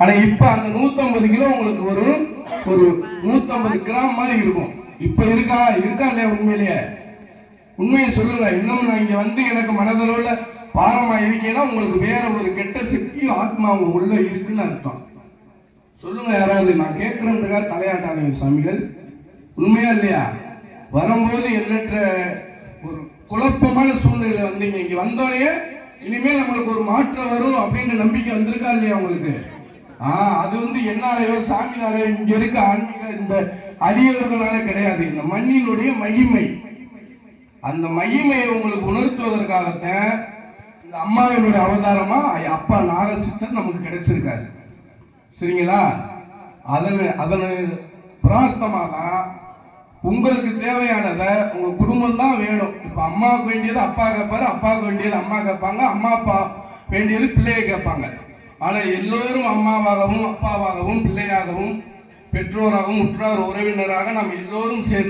ஆனா இப்ப அந்த 150 கிலோ உங்களுக்கு ஒரு ஒரு 150 கிராம் மாதிரி இருக்கும். இப்ப இருக்கா? இருக்கா இல்லையா உண்மையிலேயே? உண்மையை சொல்லுங்க. இன்னும் நான் இங்க வந்து எனக்கு மனதளவுல பாரமா இருக்கேன்னா உங்களுக்கு வேற ஒரு கெட்ட சக்தியும் ஆத்மா உங்க உள்ள இருக்குன்னு அர்த்தம். சொல்லுங்க யாராவது. நான் கேட்கிறேன்றதா தலையாட்டாதீங்க சாமிகள் உண்மையா இல்லையா? வரும்போது எண்ணற்ற ஒரு குழப்பமான சூழ்நிலை வந்தீங்க. இங்க வந்தோடனே இனிமேல் நம்மளுக்கு ஒரு மாற்றம் வரும் அப்படின்ற நம்பிக்கை வந்திருக்கா இல்லையா உங்களுக்கு? ஆ அது வந்து என்னாலயோ சாமினாலயோ இங்க இருக்க ஆன்மீக இந்த அரியவர்களால கிடையாது. இந்த மண்ணினுடைய மகிமை. அந்த மகிமையை உங்களுக்கு உணர்த்துவதற்காகத்தான் இந்த அம்மாவினுடைய அவதாரமா அப்பா நாகசித்தர் நமக்கு கிடைச்சிருக்காரு. சரிங்களா? அதன் அதன் பிரார்த்தமா தான் உங்களுக்கு தேவையானதை உங்க குடும்பம் தான் வேணும். இப்ப அம்மாவுக்கு வேண்டியது அப்பா கேட்பாரு அப்பாவுக்கு வேண்டியது அம்மா கேட்பாங்க அம்மா அப்பா வேண்டியது பிள்ளைய கேட்பாங்க ஆனால் எல்லோரும் அம்மாவாகவும் அப்பாவாகவும் பிள்ளையாகவும் பெற்றோராகவும் உற்றார் உறவினராக நாம் எல்லோரும் சேர்ந்து